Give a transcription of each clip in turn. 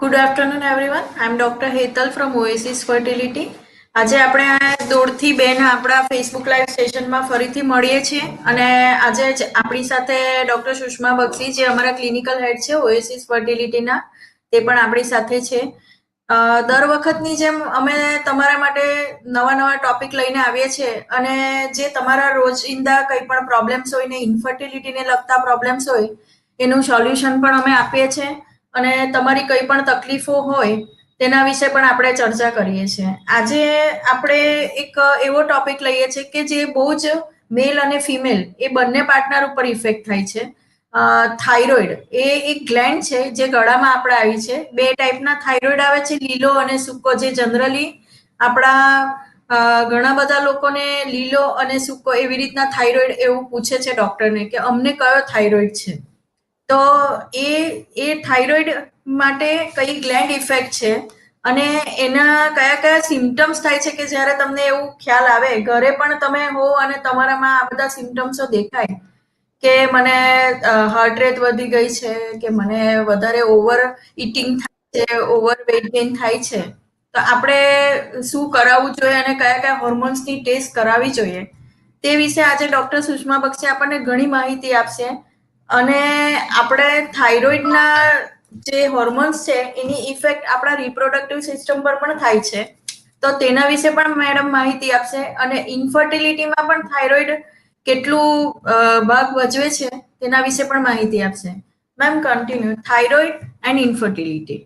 Good afternoon everyone I am doctor Hetal from Oasis fertility આજે આપણે દોઢથી બેન આપણા ફેસબુક લાઈવ સેશનમાં ફરીથી મળીએ છીએ અને આજે આપણી સાથે ડોક્ટર સુષ્મા બક્ષી, જે અમારા ક્લિનિકલ હેડ છે ઓએસિસ ફર્ટિલિટીના તે પણ આપણી સાથે છે. દર વખતની જેમ અમે તમારા માટે નવા નવા ટોપિક લઈને આવીએ છીએ અને જે તમારા રોજિંદા કંઈ પણ પ્રોબ્લેમ્સ હોય ને ઇન્ફર્ટિલિટીને લગતા પ્રોબ્લેમ્સ હોય, એનું સોલ્યુશન પણ અમે આપીએ છીએ. અને તમારી કંઈ પણ તકલીફો હોય, તેના વિશે પણ આપણે ચર્ચા કરીએ છીએ. આજે આપણે એક એવો ટોપિક લઈએ છીએ કે જે બહુ જ મેલ અને ફિમેલ એ બંને પાર્ટનર ઉપર ઇફેક્ટ થાય છે. થાઇરોઇડ એ એક ગ્લેન્ડ છે જે ગળામાં આપણે આવી છે. બે ટાઈપના થાઇરોઇડ આવે છે, લીલો અને સૂકો, જે જનરલી આપણા ઘણા બધા લોકોને લીલો અને સૂકો એવી રીતના થાઇરોઇડ એવું પૂછે છે ડોક્ટરને કે અમને કયો થાઇરોઇડ છે? તો એ એ થાઇરોઇડ માટે કઈ ગ્લેન્ડ ઇફેક્ટ છે? અને એના કયા કયા સિમ્ટમ્સ થાય છે કે જ્યારે તમને એવું ખ્યાલ આવે? ઘરે પણ તમે હો અને તમારામાં આ બધા સિમ્ટમ્સો દેખાય કે મને હાર્ટ રેટ વધી ગઈ છે, કે મને વધારે ઓવર ઇટિંગ થાય છે ઓવર વેઇટ ગેઇન થાય છે. તો આપણે શું કરાવવું જોઈએ અને કયા કયા હોર્મોન્સની ટેસ્ટ કરાવવી જોઈએ? તે વિશે આજે ડોક્ટર સુષ્મા બક્ષી આપણને ઘણી માહિતી આપશે. અને આપણે થાઇરોઇડના જે હોર્મોન્સ છે, એની ઇફેક્ટ આપણા રિપ્રોડક્ટિવ સિસ્ટમ પર પણ થાય છે. તો તેના વિશે પણ મેડમ માહિતી આપશે. અને ઇન્ફર્ટિલિટીમાં પણ થાઇરોઇડ કેટલું ભાગ ભજવે છે, તેના વિશે પણ માહિતી આપશે. Ma'am continue thyroid and infertility.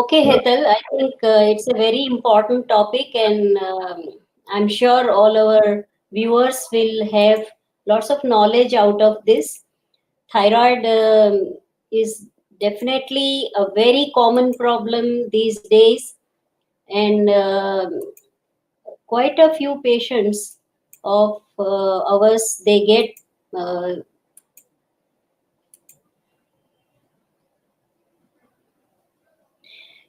Okay Hetal I think it's a very important topic and I am sure all our viewers will have lots of knowledge out of this. Thyroid um, is definitely a very common problem these days, and um quite a few patients of uh, ours they get uh,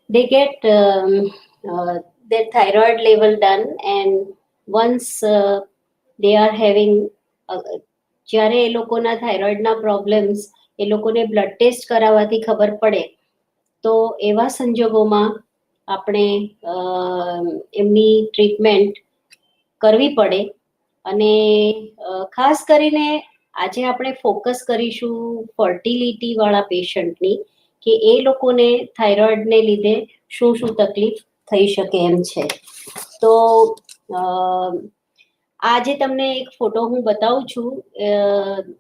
they get um, uh, their thyroid level done and once uh, they are having uh, જ્યારે એ લોકોના થાઇરોઇડના problems, એ લોકોને blood test કરાવવાથી ખબર પડે, તો એવા સંજોગોમાં આપણે એમની ટ્રીટમેન્ટ કરવી પડે. અને ખાસ કરીને આજે આપણે ફોકસ કરીશું ફર્ટિલિટી વાળા પેશન્ટની, કે એ લોકોને થાઇરોઇડને લીધે શું શું તકલીફ થઈ શકે એમ છે. તો આજે તમને એક ફોટો હું બતાવું છું.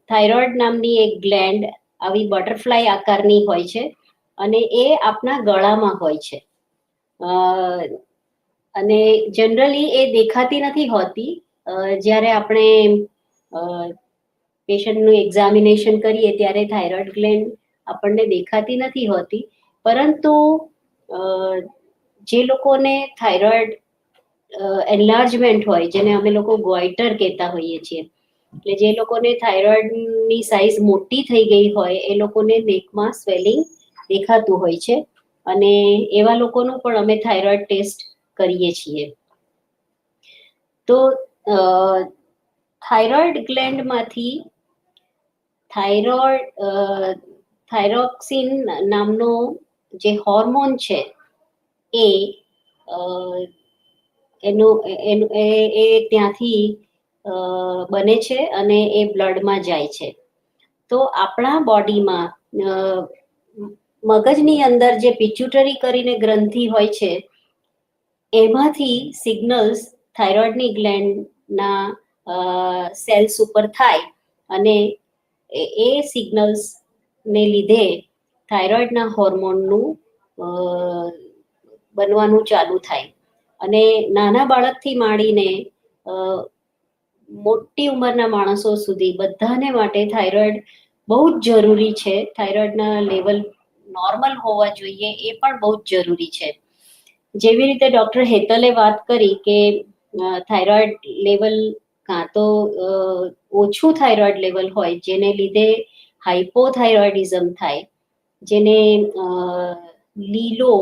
થાઇરોઇડ નામની એક ગ્લેન્ડ આવી બટરફ્લાય આકારની હોય છે અને એ આપણા ગળામાં હોય છે. અને જનરલી એ દેખાતી નથી હોતી. જ્યારે આપણે પેશન્ટનું એક્ઝામિનેશન કરીએ ત્યારે થાઇરોઇડ ગ્લેન્ડ આપણને દેખાતી નથી હોતી. પરંતુ જે લોકોને થાઇરોઇડ એન્લાર્જમેન્ટ હોય, જેને અમે લોકો ગોઈટર કહેતા હોઈએ છીએ. એટલે જે લોકોને થાઇરોઇડની સાઇઝ મોટી થઈ ગઈ હોય, એ લોકોને નેકમાં સ્વેલિંગ દેખાતું હોય છે. અને એવા લોકોનું પણ અમે થાઇરોઇડ ટેસ્ટ કરીએ છીએ. તો થાઇરોઇડ ગ્લેન્ડમાંથી થાઇરોઇડ થાઇરોક્સિન નામનો જે હોર્મોન છે, એ એનું એનું એ ત્યાંથી બને છે અને એ બ્લડમાં જાય છે. તો આપણા બોડીમાં મગજની અંદર જે પિચ્યુટરી કરીને ગ્રંથિ હોય છે, એમાંથી સિગ્નલ્સ થાઇરોઇડની ગ્લેન્ડના સેલ્સ ઉપર થાય અને એ- સિગ્નલ્સને લીધે થાઇરોઇડના હોર્મોનનું બનવાનું ચાલુ થાય. અને નાના બાળકથી માંડીને મોટી ઉંમરના માણસો સુધી બધાને માટે થાઇરોઇડ બહુ જ જરૂરી છે. થાઇરોઇડના લેવલ નોર્મલ હોવા જોઈએ, એ પણ બહુ જ જરૂરી છે. જેવી રીતે ડૉક્ટર હેતલે વાત કરી કે થાઇરોઇડ લેવલ કાં તો ઓછું થાઇરોઇડ લેવલ હોય, જેને લીધે હાઇપોથાઇરોઇડિઝમ થાય, જેને લીલો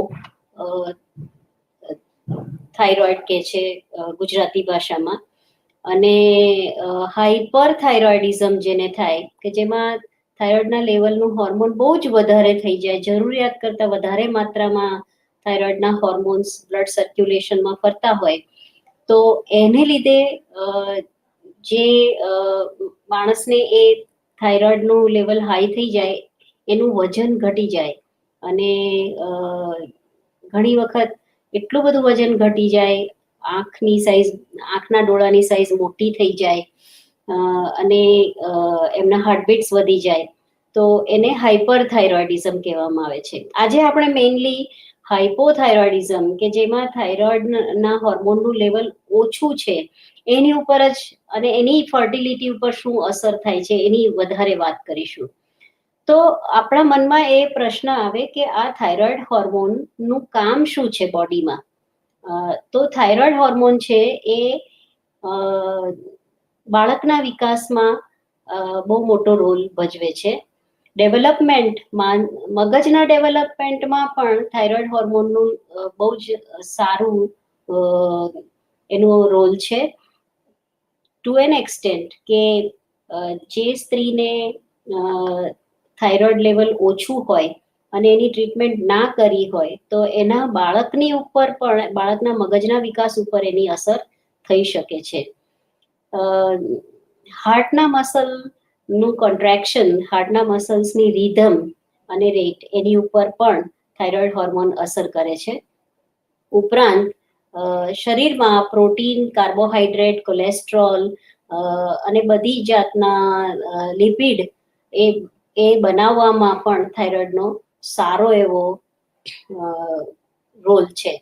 થાઇરોઇડ કે છે ગુજરાતી ભાષામાં. અને હાઇપર થાઇરોઇડિઝમ જેને થાય, કે જેમાં થાઇરોઇડના લેવલનું હોર્મોન બહુ જ વધારે થઈ જાય, જરૂરિયાત કરતાં વધારે માત્રામાં થાઇરોઇડના હોર્મોન્સ બ્લડ સર્ક્યુલેશનમાં ફરતા હોય. તો એને લીધે જે માણસને એ થાઇરોઇડનું લેવલ હાઈ થઈ જાય, એનું વજન ઘટી જાય. અને ઘણી વખત એટલું બધું વજન ઘટી જાય, આંખની સાઈઝ આંખના ડોળાની સાઈઝ મોટી થઈ જાય અને એમના હાર્ટબીટ્સ વધી જાય, તો એને હાઇપરથાઇરોઇડિઝમ કહેવામાં આવે છે. આજે આપણે મેઇનલી હાઇપોથાઇરોઇડિઝમ કે જેમાં થાઇરોઇડના હોર્મોનનું લેવલ ઓછું છે, એની ઉપર જ અને એની ફર્ટિલિટી ઉપર શું અસર થાય છે, એની વધારે વાત કરીશું. તો આપણા મનમાં એ પ્રશ્ન આવે કે આ થાઇરોઇડ હોર્મોનનું કામ શું છે બોડીમાં? તો થાઇરોઇડ હોર્મોન છે એ બાળકના વિકાસમાં બહુ મોટો રોલ ભજવે છે. ડેવલપમેન્ટમાં, મગજના ડેવલપમેન્ટમાં પણ થાઇરોઇડ હોર્મોનનું બહુ જ સારું એનો રોલ છે. ટુ એન એક્સટેન્ટ કે જે સ્ત્રીને થાઇરોઇડ લેવલ ઓછું હોય અને એની ટ્રીટમેન્ટ ના કરી હોય, તો એના બાળકની ઉપર પણ, બાળકના મગજના વિકાસ ઉપર એની અસર થઈ શકે છે. હાર્ટના મસલનું કોન્ટ્રેક્શન હાર્ટના મસલ્સની રીધમ અને રેટ એની ઉપર પણ થાઇરોઇડ હોર્મોન અસર કરે છે. ઉપરાંત શરીરમાં પ્રોટીન કાર્બોહાઈડ્રેટ કોલેસ્ટ્રોલ અને બધી જાતના લિપિડ એ એ બનાવવામાં પણ થાઇરોઇડનો સારો એવો રોલ છે.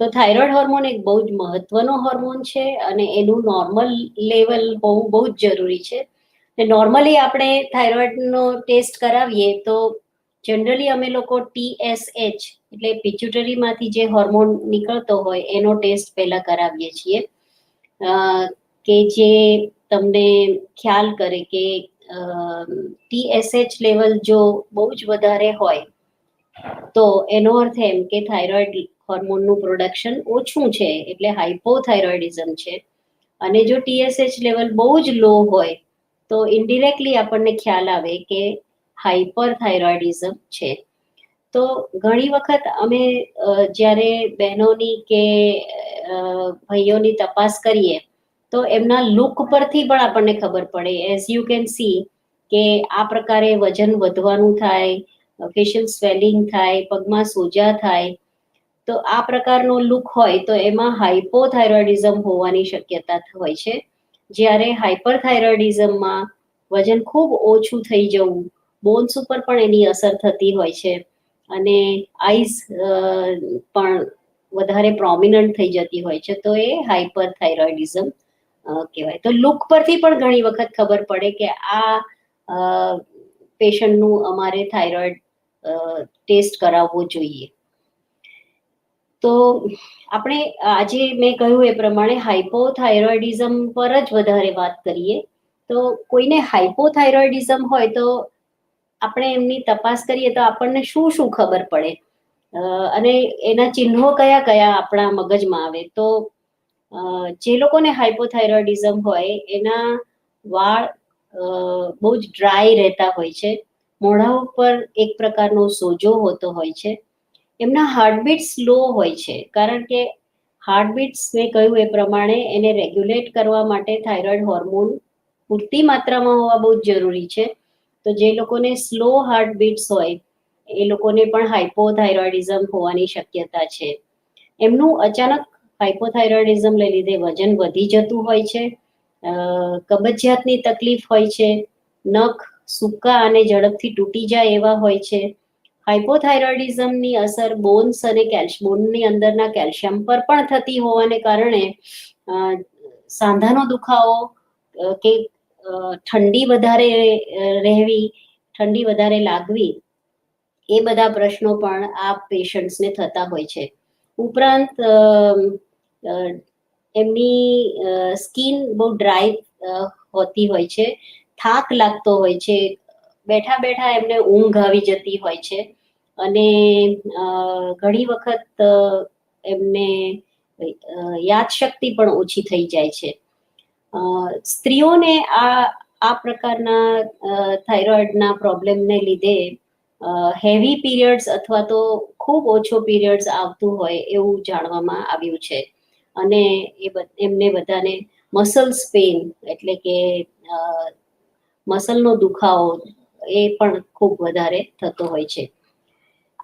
તો થાઇરોઇડ હોર્મોન એક બહુ જ મહત્વનો હોર્મોન છે અને એનું નોર્મલ લેવલ હોવું બહુ જ જરૂરી છે. નોર્મલી આપણે થાઇરોઇડનો ટેસ્ટ કરાવીએ તો જનરલી અમે લોકો ટીએસએચ એટલે પિચ્યુટરીમાંથી જે હોર્મોન નીકળતો હોય એનો ટેસ્ટ પહેલા કરાવીએ છીએ. કે જે તમને ખ્યાલ કરે કે ટીએસએચ લેવલ જો બહુ જ વધારે હોય, તો એનો અર્થ એમ કે થાઇરોઇડ હોર્મોનનું પ્રોડક્શન ઓછું છે, એટલે હાઇપોથાઇરોઇડિઝમ છે. અને જો ટીએસએચ લેવલ બહુ જ લો હોય, તો ઇનડિરેક્ટલી આપણને ખ્યાલ આવે કે હાઇપરથાઇરોઇડિઝમ છે. તો ઘણી વખત અમે જ્યારે બહેનોની કે ભાઈઓની તપાસ કરીએ તો એમના લુક પરથી પણ આપણને ખબર પડે. એઝ યુ કેન સી કે આ પ્રકારે વજન વધવાનું થાય ફેશિયલ સ્વેલિંગ થાય, પગમાં સોજા થાય, તો આ પ્રકારનો લુક હોય તો એમાં હાઇપોથાઇરોઇડિઝમ હોવાની શક્યતા હોય છે. જ્યારે હાઇપરથાઇરોઇડિઝમમાં વજન ખૂબ ઓછું થઈ જવું બોન્સ ઉપર પણ એની અસર થતી હોય છે. અને આઈઝ પણ વધારે પ્રોમિનન્ટ થઈ જતી હોય છે, તો એ હાઇપરથાઇરોઇડિઝમ કહેવાય તો લુક પરથી પણ ઘણી વખત ખબર પડે કે આ પેશન્ટનું અમારે થાઇરોઇડ ટેસ્ટ કરાવવો જોઈએ. તો આપણે આજે મેં કહ્યું એ પ્રમાણે હાઇપોથાઇરોઇડિઝમ પર જ વધારે વાત કરીએ. તો કોઈને હાઇપોથાઇરોઇડિઝમ હોય તો આપણે એમની તપાસ કરીએ તો આપણને શું શું ખબર પડે? અને એના ચિહ્નો કયા કયા આપણા મગજમાં આવે? તો જે લોકોને હાઇપોથાઇરોઇડિઝમ હોય, એના વાળ બહુ જ ડ્રાય રહેતા હોય છે. મોઢા ઉપર એક પ્રકારનો સોજો હોતો હોય છે. એમના હાર્ટબીટ સ્લો હોય છે, કારણ કે હાર્ટબીટ્સ મેં કહ્યું એ પ્રમાણે એને રેગ્યુલેટ કરવા માટે થાઇરોઇડ હોર્મોન પૂરતી માત્રામાં હોવા બહુ જ જરૂરી છે. તો જે લોકોને સ્લો હાર્ટબીટ્સ હોય, એ લોકોને પણ હાઇપોથાઇરોઇડિઝમ હોવાની શક્યતા છે. એમનું અચાનક હાઇપોથાઇરોઇડિઝમને લીધે વજન વધી જતું હોય છે. કબજિયાતની તકલીફ હોય છે. નખ સૂકા અને ઝડપથી તૂટી જાય એવા હોય છે. હાઇપોથાઇરોઇડિઝમની અસર બોન્સ અને કેલ્શ બોનની અંદરના કેલ્શિયમ પર પણ થતી હોવાને કારણે સાંધાનો દુખાવો કે ઠંડી વધારે રહેવી, ઠંડી વધારે લાગવી, એ બધા પ્રશ્નો પણ આ પેશન્ટ્સને થતા હોય છે. ઉપરાંત એમની સ્કિન બહુ ડ્રાય હોતી હોય છે. થાક લાગતો હોય છે. બેઠા બેઠા એમને ઊંઘ આવી જતી હોય છે. અને ઘણી વખત એમને યાદશક્તિ પણ ઓછી થઈ જાય છે. સ્ત્રીઓને આ આ પ્રકારના થાઇરોઇડના પ્રોબ્લેમને લીધે હેવી પીરિયડ્સ અથવા તો ખૂબ ઓછો પીરિયડ્સ આવતું હોય એવું જાણવામાં આવ્યું છે. અને એ એમને બધાને મસલ્સ પેઇન એટલે કે મસલનો દુખાવો એ પણ ખૂબ વધારે થતો હોય છે.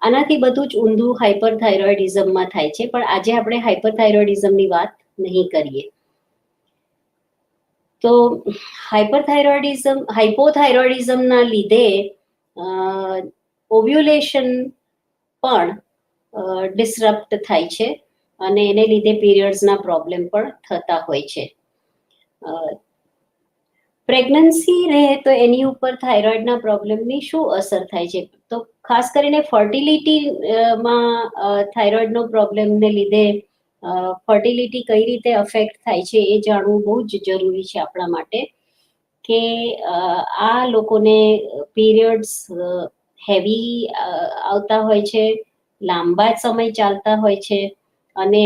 આનાથી બધું જ ઊંધું હાઇપરથાઇરોઇડિઝમમાં થાય છે, પણ આજે આપણે હાઇપરથાઇરોઇડિઝમની વાત નહીં કરીએ. તો હાઇપરથાઇરોઇડિઝમ હાઇપોથાઇરોઇડિઝમના લીધે ઓવ્યુલેશન પણ ડિસરપ્ટ થાય છે. અને એને લીધે પીરિયડ્સના પ્રોબ્લેમ પણ થતા હોય છે. પ્રેગ્નન્સી રહે તો એની ઉપર થાઇરોઇડના પ્રોબ્લેમની શું અસર થાય છે? તો ખાસ કરીને ફર્ટિલિટીમાં થાઇરોઇડનો પ્રોબ્લેમને લીધે ફર્ટિલિટી કઈ રીતે અફેક્ટ થાય છે એ જાણવું બહુ જ જરૂરી છે આપણા માટે કે આ લોકોને પીરિયડ્સ હેવી આવતા હોય છે, લાંબા સમય ચાલતા હોય છે અને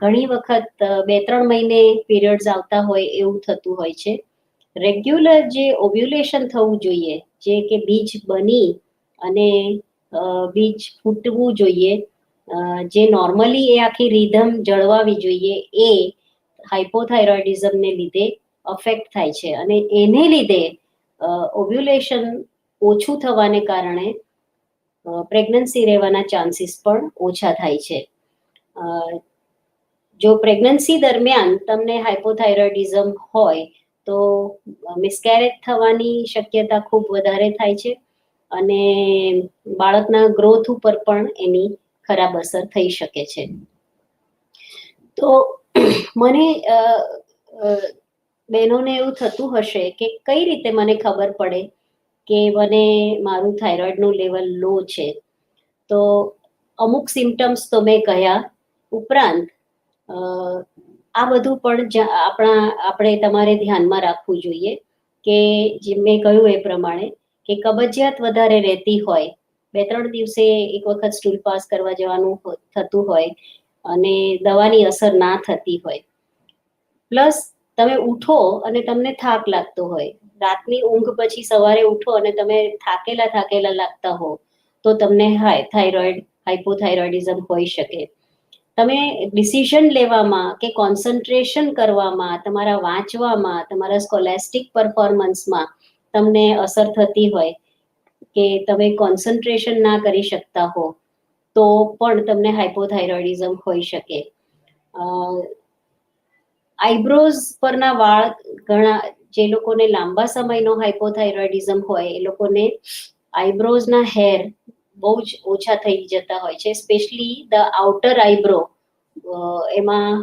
ઘણી વખત બે ત્રણ મહિને પીરિયડ્સ આવતા હોય એવું થતું હોય છે. રેગ્યુલર જે ઓવ્યુલેશન થવું જોઈએ, જે કે બીજ બની અને બીજ ફૂટવું જોઈએ જે નોર્મલી એ આખી રીધમ જળવાવી જોઈએ, એ હાઇપોથાઇરોઇડિઝમને લીધે અફેક્ટ થાય છે. અને એને લીધે ઓવ્યુલેશન ઓછું થવાને કારણે પ્રેગ્નન્સી રહેવાના ચાન્સીસ પણ ઓછા થાય છે. જો પ્રેગ્નન્સી દરમિયાન તમને હાઇપોથાઇરોઇડિઝમ હોય, તો મિસકેરેજ થવાની શક્યતા ખૂબ વધારે થાય છે અને બાળકના ગ્રોથ ઉપર પણ એની ખરાબ અસર થઈ શકે છે. તો મને બહેનોને એવું થતું હશે કે કઈ રીતે મને ખબર પડે કે મને મારું થાઇરોઇડનું લેવલ લો છે? તો અમુક સિમ્ટમ્સ તો મેં કહ્યા ઉપરાંત આ બધું પણ આપણા, આપણે તમારે ધ્યાનમાં રાખવું જોઈએ કે જે મેં કહ્યું એ પ્રમાણે કે કબજિયાત વધારે રહેતી હોય બે ત્રણ દિવસે એક વખત સ્ટૂલ પાસ કરવા જવાનું થતું હોય અને દવાની અસર ના થતી હોય. પ્લસ તમે ઉઠો અને તમને થાક લાગતો હોય. રાતની ઊંઘ પછી સવારે ઉઠો અને તમે થાકેલા થાકેલા લાગતા હો, તો તમને હાય, થાઇરોઇડ હાઇપોથાઇરોઇડિઝમ હોઈ શકે. તમે ડિસિઝન લેવામાં કે કોન્સન્ટ્રેશન કરવામાં, તમારા વાંચવામાં, તમારા સ્કોલેસ્ટિક પરફોર્મન્સમાં તમને અસર થતી હોય કે તમે કોન્સન્ટ્રેશન ના કરી શકતા હો, તો પણ તમને હાઇપોથાઇરોઇડિઝમ હોઈ શકે. આઈબ્રોઝ પરના વાળ ઘણા, જે લોકોને લાંબા સમયનો હાઇપોથાઇરોઇડિઝમ હોય, એ લોકોને આઈબ્રોઝના હેર બહુ જ ઓછા થઈ જતા હોય છે સ્પેશિયલી ધ આઉટર આઈબ્રો એમાં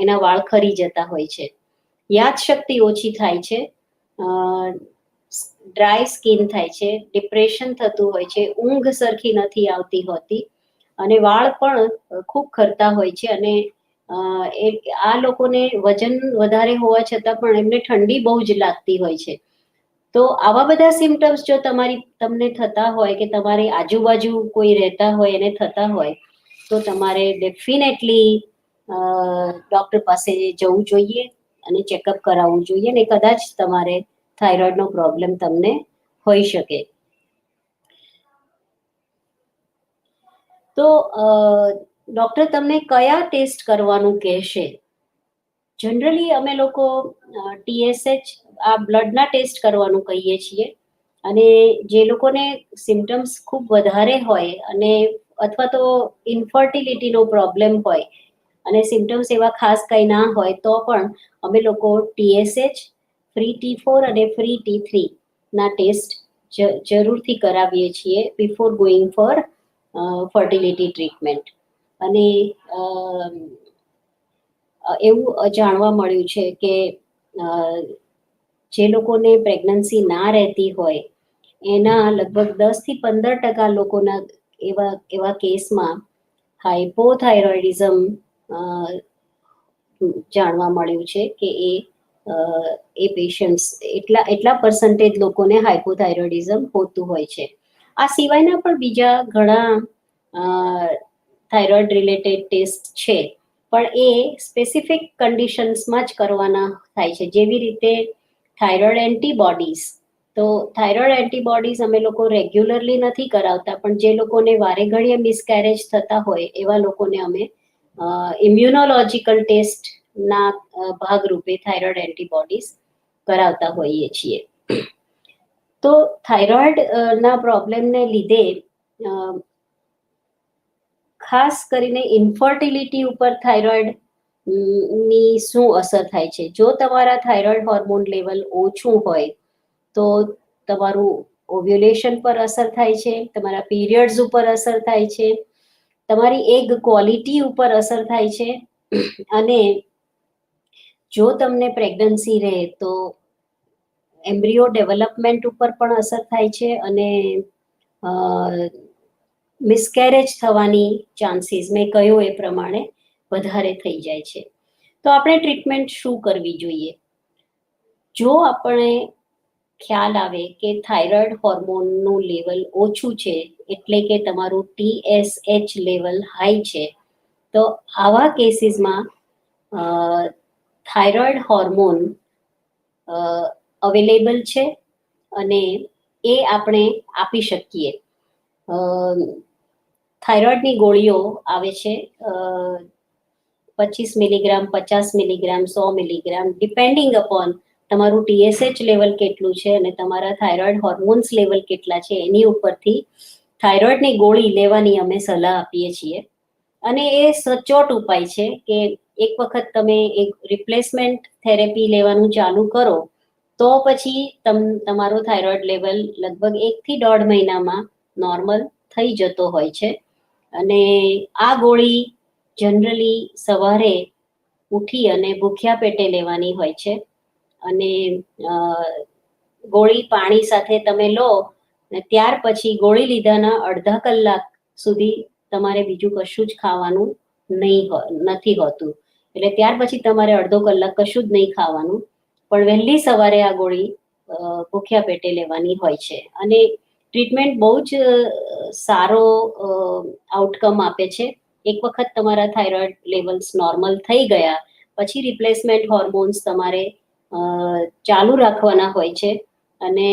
એના વાળ ખરી જતા હોય છે. યાદશક્તિ ઓછી થાય છે ડ્રાય સ્કિન થાય છે ડિપ્રેશન થતું હોય છે, ઊંઘ સરખી નથી આવતી હોતી અને વાળ પણ ખૂબ ખરતા હોય છે અને આ લોકોને વજન વધારે હોવા છતાં પણ એમને ઠંડી બહુ જ લાગતી હોય છે. તો આવા બધા સિમ્ટમ્સ જો તમારી, તમને થતા હોય કે તમારી આજુબાજુ કોઈ રહેતા હોય, એને થતા હોય, તો તમારે ડેફિનેટલી ડૉક્ટર પાસે જવું જોઈએ અને ચેકઅપ કરાવવું જોઈએ ને કદાચ તમારે થાઇરોઇડનો પ્રોબ્લેમ તમને હોઈ શકે. તો ડૉક્ટર તમને કયા ટેસ્ટ કરવાનું કહેશે? જનરલી અમે લોકો ટીએસએચ આ બ્લડના ટેસ્ટ કરવાનું કહીએ છીએ. અને જે લોકોને સિમ્ટમ્સ ખૂબ વધારે હોય અને અથવા તો ઇન્ફર્ટિલિટીનો પ્રોબ્લેમ હોય અને સિમ્ટમ્સ એવા ખાસ કંઈ ના હોય, તો પણ અમે લોકો ટીએસએચ ફ્રી ટી ફોર અને ફ્રી ટી થ્રી ના ટેસ્ટ જરૂરથી કરાવીએ છીએ before going for fertility treatment અને એવું જાણવા મળ્યું છે કે જે લોકોને પ્રેગ્નન્સી ના રહેતી હોય, એના લગભગ દસથી પંદર ટકા લોકોના એવા એવા કેસમાં હાઇપોથાઇરોઇડિઝમ જાણવા મળ્યું છે કે એ એ પેશન્ટ્સ એટલા એટલા પર્સન્ટેજ લોકોને હાઇપોથાઇરોઇડિઝમ હોતું હોય છે. આ સિવાયના પણ બીજા ઘણા થાઇરોઇડ રિલેટેડ ટેસ્ટ છે. પણ એ સ્પેસિફિક કન્ડિશન્સમાં જ કરવાના થાય છે. જેવી રીતે થાઇરોઇડ એન્ટીબોડીઝ તો થાઇરોઇડ એન્ટીબોડીઝ અમે લોકો રેગ્યુલરલી નથી કરાવતા, પણ જે લોકોને વારે ઘડીએ મિસકેરેજ થતા હોય, એવા લોકોને અમે ઇમ્યુનોલોજીકલ ટેસ્ટના ભાગરૂપે થાઇરોઇડ એન્ટીબોડીઝ કરાવતા હોઈએ છીએ. તો થાઇરોઇડ ના પ્રોબ્લેમને લીધે ખાસ કરીને ઇન્ફર્ટિલિટી ઉપર થાઇરોઇડની શું અસર થાય છે? જો તમારા થાઇરોઇડ હોર્મોન લેવલ ઓછું હોય, તો તમારું ઓવ્યુલેશન પર અસર થાય છે, તમારા પીરિયડ્સ ઉપર અસર થાય છે, તમારી એગ ક્વોલિટી ઉપર અસર થાય છે, અને જો તમને પ્રેગ્નન્સી રહે, તો એમ્બ્રિયો ડેવલપમેન્ટ ઉપર પણ અસર થાય છે, અને મિસકેરેજ થવાની ચાન્સીસ મેં કહ્યું એ પ્રમાણે વધારે થઈ જાય છે. તો આપણે ટ્રીટમેન્ટ શું કરવી જોઈએ? જો આપણે ખ્યાલ આવે કે થાઇરોઇડ હોર્મોનનું લેવલ ઓછું છે, એટલે કે તમારું ટીએસએચ લેવલ હાઈ છે, તો આવા કેસીસમાં થાઇરોઇડ હોર્મોન અવેલેબલ છે અને એ આપણે આપી શકીએ. થાઇરોઇડની ગોળીઓ આવે છે પચીસ મિલીગ્રામ, પચાસ મિલીગ્રામ, સો મિલીગ્રામ, ડિપેન્ડિંગ અપોન તમારું ટીએસએચ લેવલ કેટલું છે અને તમારા થાઇરોઇડ હોર્મોન્સ લેવલ કેટલા છે, એની ઉપરથી થાઇરોઇડની ગોળી લેવાની અમે સલાહ આપીએ છીએ. અને એ સચોટ ઉપાય છે કે એક વખત તમે એક રિપ્લેસમેન્ટ થેરેપી લેવાનું ચાલુ કરો, તો પછી તમ, તમારું થાઇરોઇડ લેવલ લગભગ એકથી દોઢ મહિનામાં નોર્મલ થઈ જતો હોય છે. અને આ ગોળી જનરલી સવારે ઉઠી અને ભૂખ્યા પેટે લેવાની હોય છે. અને ગોળી પાણી સાથે તમે લો ત્યાર પછી ગોળી લીધાના અડધા કલાક સુધી તમારે બીજું કશું જ ખાવાનું નહીં નથી હોતું. એટલે ત્યાર પછી તમારે અડધો કલાક કશું જ નહીં ખાવાનું. પણ વહેલી સવારે આ ગોળી ભૂખ્યા પેટે લેવાની હોય છે. અને ટ્રીટમેન્ટ બહુ જ સારો આઉટકમ આપે છે. એક વખત તમારા થાઇરોઇડ લેવલ્સ નોર્મલ થઈ ગયા, પછી રિપ્લેસમેન્ટ હોર્મોન્સ તમારે ચાલુ રાખવાના હોય છે. અને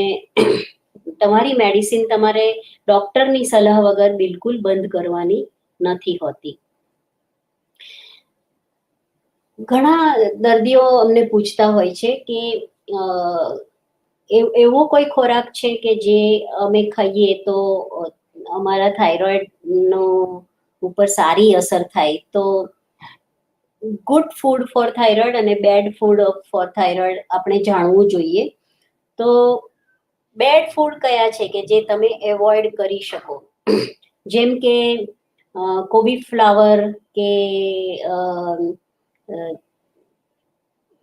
તમારી મેડિસિન તમારે ડોક્ટરની સલાહ વગર બિલકુલ બંધ કરવાની નથી હોતી. ઘણા દર્દીઓ અમને પૂછતા હોય છે કે એવો કોઈ ખોરાક છે કે જે અમે ખાઈએ તો અમારા થાઇરોઇડનો ઉપર સારી અસર થાય તો ગુડ ફૂડ ફોર થાઇરોઇડ અને બેડ ફૂડ ફોર થાઇરોઇડ આપણે જાણવું જોઈએ. તો બેડ ફૂડ કયા છે કે જે તમે એવોઇડ કરી શકો? જેમ કે કોબી ફ્લાવર કે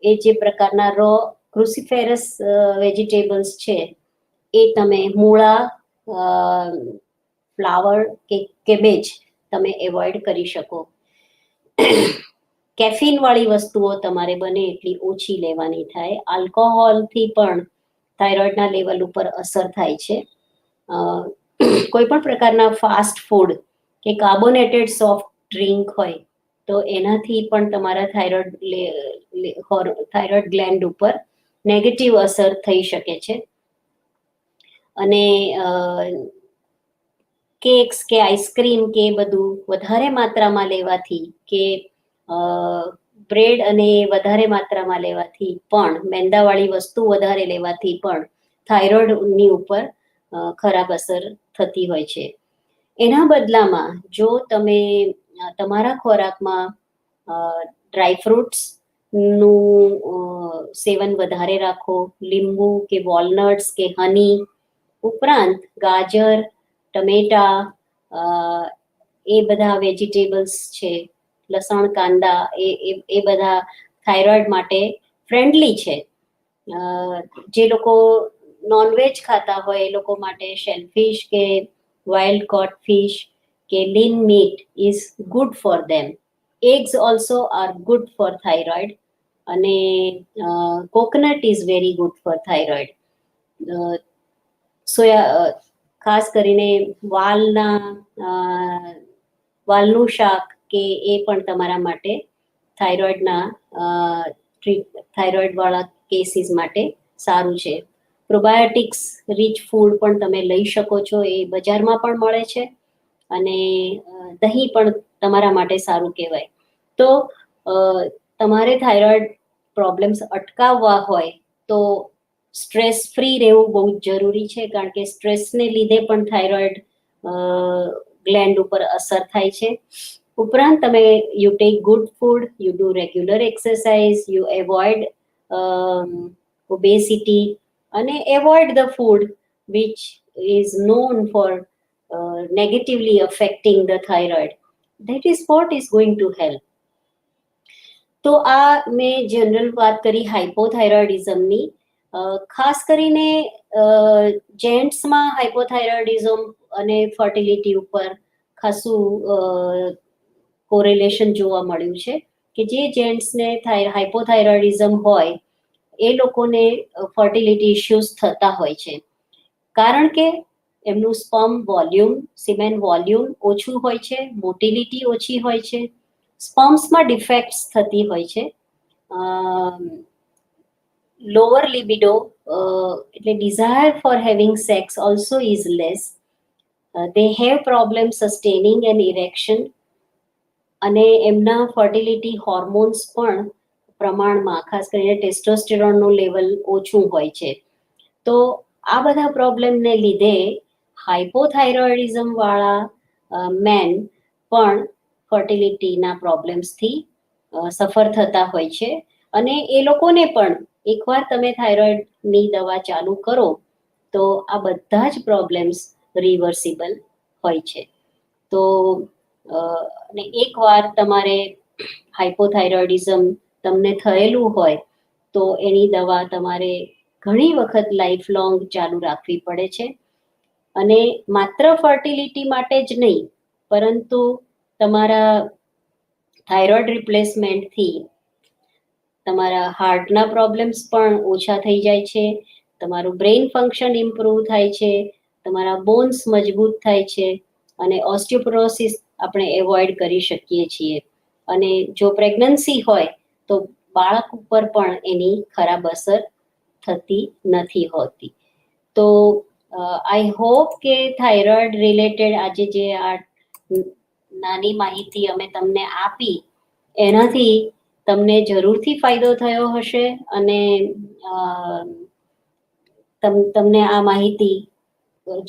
એ જે પ્રકારના રો ક્રુસિફેરસ વેજીટેબલ્સ છે, એ તમે મૂળા ફ્લાવર કે કેબેજ તમે એવોઇડ કરી શકો. કેફીન વાળી વસ્તુઓ તમારે બને એટલી ઓછી લેવાની થાય. આલ્કોહોલથી પણ થાઇરોઇડના લેવલ ઉપર અસર થાય છે. કોઈ પણ પ્રકારના ફાસ્ટ ફૂડ કે કાર્બોનેટેડ સોફ્ટ ડ્રિંક હોય તો એનાથી પણ તમારા થાઇરોઇડ થાઇરોઇડ ગ્લેન્ડ ઉપર નેગેટિવ અસર થઈ શકે છે. અને કેક્સ કે આઈસ્ક્રીમ કે બધું વધારે માત્રામાં લેવાથી કે બ્રેડ અને વધારે માત્રામાં લેવાથી પણ, મેંદાવાળી વસ્તુ વધારે લેવાથી પણ થાઇરોઇડની ઉપર ખરાબ અસર થતી હોય છે. એના બદલામાં જો તમે તમારા ખોરાકમાં ડ્રાયફ્રૂટ્સનું સેવન વધારે રાખો, લીંબુ કે વોલનટ્સ કે હની ઉપરાંત ગાજર ટમેટા એ બધા વેજીટેબલ્સ છે, લસણ, કાંદા, એ એ બધા થાઇરોઇડ માટે ફ્રેન્ડલી છે. જે લોકો નોનવેજ ખાતા હોય એ લોકો માટે શેલફિશ કે વાઇલ્ડ કોટ ફિશ કે lean meat is good for them. Eggs also are good for thyroid અને coconut is very good for thyroid. Soya ખાસ કરીને વાલના વાલનું શાક કે એ પણ તમારા માટે થાઇરોઇડના થાઇરોઇડવાળા કેસીસ માટે સારું છે. પ્રોબાયોટિક્સ રીચ ફૂડ પણ તમે લઈ શકો છો, એ બજારમાં પણ મળે છે અને દહીં પણ તમારા માટે સારું કહેવાય. તો તમારે થાઇરોઇડ પ્રોબ્લેમ્સ અટકાવવા હોય તો સ્ટ્રેસ ફ્રી રહેવું બહુ જ જરૂરી છે, કારણ કે સ્ટ્રેસને લીધે પણ થાઇરોઇડ ગ્લેન્ડ ઉપર અસર થાય છે. ઉપરાંત તમે you take good food you do regular exercise you avoid obesity અને avoid the food which is known for negatively affecting the thyroid that is what is going to help તો આ મેં જનરલ વાત કરી હાઇપોથાઇરોઇડિઝમની ખાસ કરીને જેન્ટ્સમાં હાઇપોથાઇરોઇડિઝમ અને ફર્ટિલિટી ઉપર ખાસું કોરિલેશન જોવા મળ્યું છે કે જે જેન્ટ્સને હાઇપોથાઇરોઇડિઝમ હોય, એ લોકોને ફર્ટિલિટી ઇશ્યુઝ થતા હોય છે. કારણ કે એમનું સ્પર્મ વોલ્યુમ, સિમેન વોલ્યુમ ઓછું હોય છે, મોટિલિટી ઓછી હોય છે, સ્પર્મ્સમાં ડિફેક્ટ્સ થતી હોય છે. લોઅર લિબિડો એટલે desire for having sex also is less they have problem sustaining and erection અને એમના ફર્ટિલિટી હોર્મોન્સ પણ પ્રમાણમાં, ખાસ કરીને ટેસ્ટોસ્ટેરોનનું લેવલ ઓછું હોય છે. તો આ બધા પ્રોબ્લેમને લીધે હાઇપોથાઇરોઇડિઝમ વાળા મેન પણ ફર્ટિલિટીના પ્રોબ્લેમ્સથી સફર થતા હોય છે. અને એ લોકોને પણ એકવાર તમે થાઇરોઇડની દવા ચાલુ કરો, તો આ બધા જ પ્રોબ્લેમ્સ રિવર્સિબલ હોય છે. તો ને એકવાર તમારે હાઇપોથાઇરોઇડિઝમ તમને થયેલું હોય, તો એની દવા તમારે ઘણી વખત લાઈફ લોંગ ચાલુ રાખવી પડે છે. અને માત્ર ફર્ટિલિટી માટે જ નહીં, પરંતુ તમારા થાઇરોઇડ રિપ્લેસમેન્ટથી તમારા હાર્ટના પ્રોબ્લેમ્સ પણ ઓછા થઈ જાય છે, તમારું બ્રેઇન ફંક્શન ઇમ્પ્રૂવ થાય છે, તમારા બોન્સ મજબૂત થાય છે અને ઓસ્ટિયોપોરોસિસ આપણે એવોઇડ કરી શકીએ છીએ. અને જો પ્રેગ્નન્સી હોય તો બાળક ઉપર પણ એની ખરાબ અસર થતી નથી હોતી. તો આઈ હોપ કે થાઇરોઇડ રિલેટેડ આજે જે આ નાની માહિતી અમે તમને આપી, એનાથી તમને જરૂરથી ફાયદો થયો હશે અને તમને આ માહિતી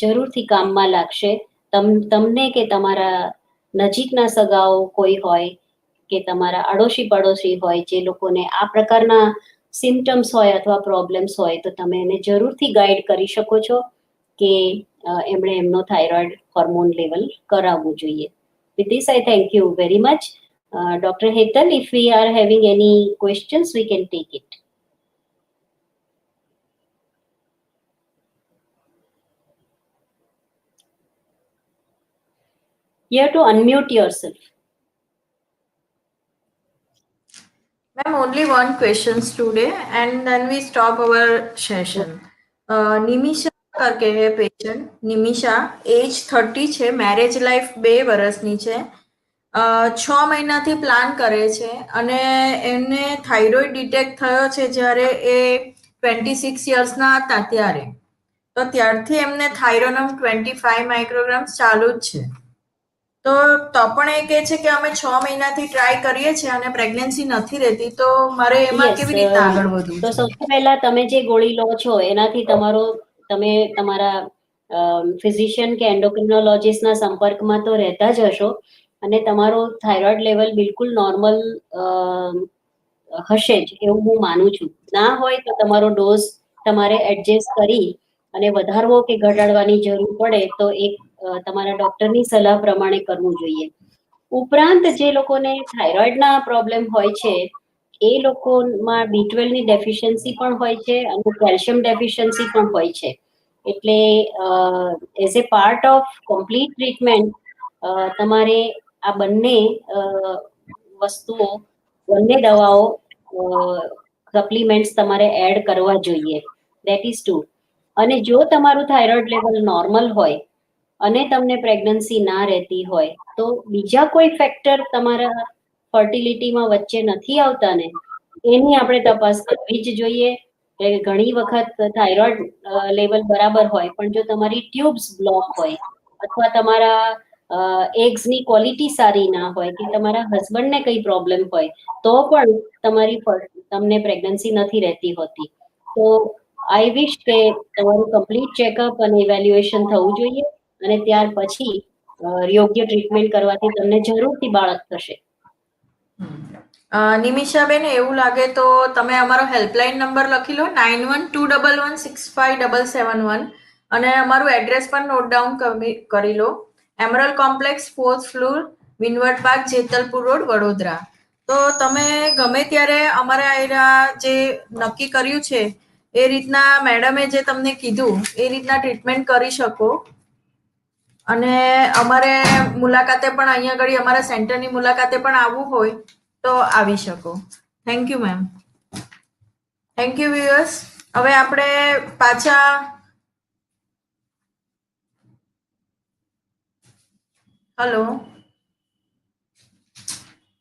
જરૂરથી કામમાં લાગશે. તમ, તમને કે તમારા નજીકના સગાઓ કોઈ હોય કે તમારા અડોશી પડોશી હોય જે લોકોને આ પ્રકારના સિમ્ટમ્સ હોય અથવા પ્રોબ્લેમ્સ હોય તો તમે એને જરૂરથી ગાઈડ કરી શકો છો કે એમણે એમનો થાઇરોઇડ હોર્મોન લેવલ કરાવવું જોઈએ. With this I thank you very much. Uh, dr hetal if we are having any questions we can take it you have to unmute yourself Ma'am, only one questions today and then we stop our session. Uh, Nimisha કરકે હે patient Nimisha age thirty છે marriage life બે વર્ષની છે છ મહિનાથી plan કરે છે અને એમને થાઇરોઇડ ડિટેક્ટ થયો છે જ્યારે એ ટ્વેન્ટી સિક્સ યર્સના હતા ત્યારે. તો ત્યારથી એમને થાઇરોનમ ટ્વેન્ટી ફાઈવ માઇક્રોગ્રામ્સ ચાલુ જ છે. તો તો પણ એ કહે છે કે અમે છ મહિનાથી ટ્રાય કરીએ છીએ અને પ્રેગ્નન્સી નથી રહેતી તો મારે એમાં કેવી રીતે આગળ વધવું તો સૌથી પહેલા તમે જે ગોળી લો છો એનાથી તમારો તમે તમારા ફિઝિશિયન કે એન્ડોક્રિનોલોજીસ્ટના સંપર્કમાં તો રહેતા જ હશો અને તમારો થાઇરોઇડ લેવલ બિલકુલ નોર્મલ હશે જ એવું હું માનું છું. ના હોય તો તમારો ડોઝ તમારે એડજસ્ટ કરી અને વધારવો કે ઘટાડવાની જરૂર પડે તો એક તમારા ડોક્ટરની સલાહ પ્રમાણે કરવું જોઈએ. ઉપરાંત જે લોકોને થાઇરોઇડના પ્રોબ્લેમ હોય છે, એ લોકોમાં બી ટ્વેલ્વની ડેફિશિયન્સી પણ હોય છે અને કેલ્શિયમ ડેફિશિયન્સી પણ હોય છે. એટલે as a part of complete treatment તમારે આ બંને વસ્તુઓ, બંને દવાઓ સપ્લિમેન્ટ્સ તમારે એડ કરવા જોઈએ. દેટ ઇઝ ટુ અને જો તમારું થાઇરોઇડ લેવલ નોર્મલ હોય અને તમને પ્રેગ્નન્સી ના રહેતી હોય, તો બીજા કોઈ ફેક્ટર તમારા ફર્ટિલિટીમાં વચ્ચે નથી આવતા ને, એની આપણે તપાસ કરવી જ જોઈએ. ઘણી વખત થાઇરોઇડ લેવલ બરાબર હોય, પણ જો તમારી ટ્યુબ્સ બ્લોક હોય, અથવા તમારા એગ્સની ક્વોલિટી સારી ના હોય કે તમારા હસબન્ડને કઈ પ્રોબ્લેમ હોય તો પણ તમારી તમને પ્રેગ્નન્સી નથી રહેતી હોતી. તો આઈ વિશ કે તમારું કમ્પ્લીટ ચેકઅપ અને ઇવેલ્યુએશન થવું જોઈએ અને ત્યાર પછી યોગ્ય ટ્રીટમેન્ટ કરવાથી તમને જરૂરથી બાળક થશે. અ, નિમિષાબેન એવું લાગે તો તમે અમારો હેલ્પલાઇન નંબર લખી લો nine one two double one six five double seven one અને અમારું એડ્રેસ પણ નોટ ડાઉન કરી લો. Emerald complex fourth floor windward park Jetalpur road Vadodara. તો તમે ગમે ત્યારે અમારા જે નક્કી કર્યું છે, એ રીતના મેડમે જે તમને કીધું, એ રીતના ટ્રીટમેન્ટ કરી શકો. અને અમારે મુલાકાતે પણ અહીંયા આગળ અમારા સેન્ટરની મુલાકાતે પણ આવવું હોય, તો આવી શકો. Thank you ma'am thank you viewers હવે આપણે પાછા હલો.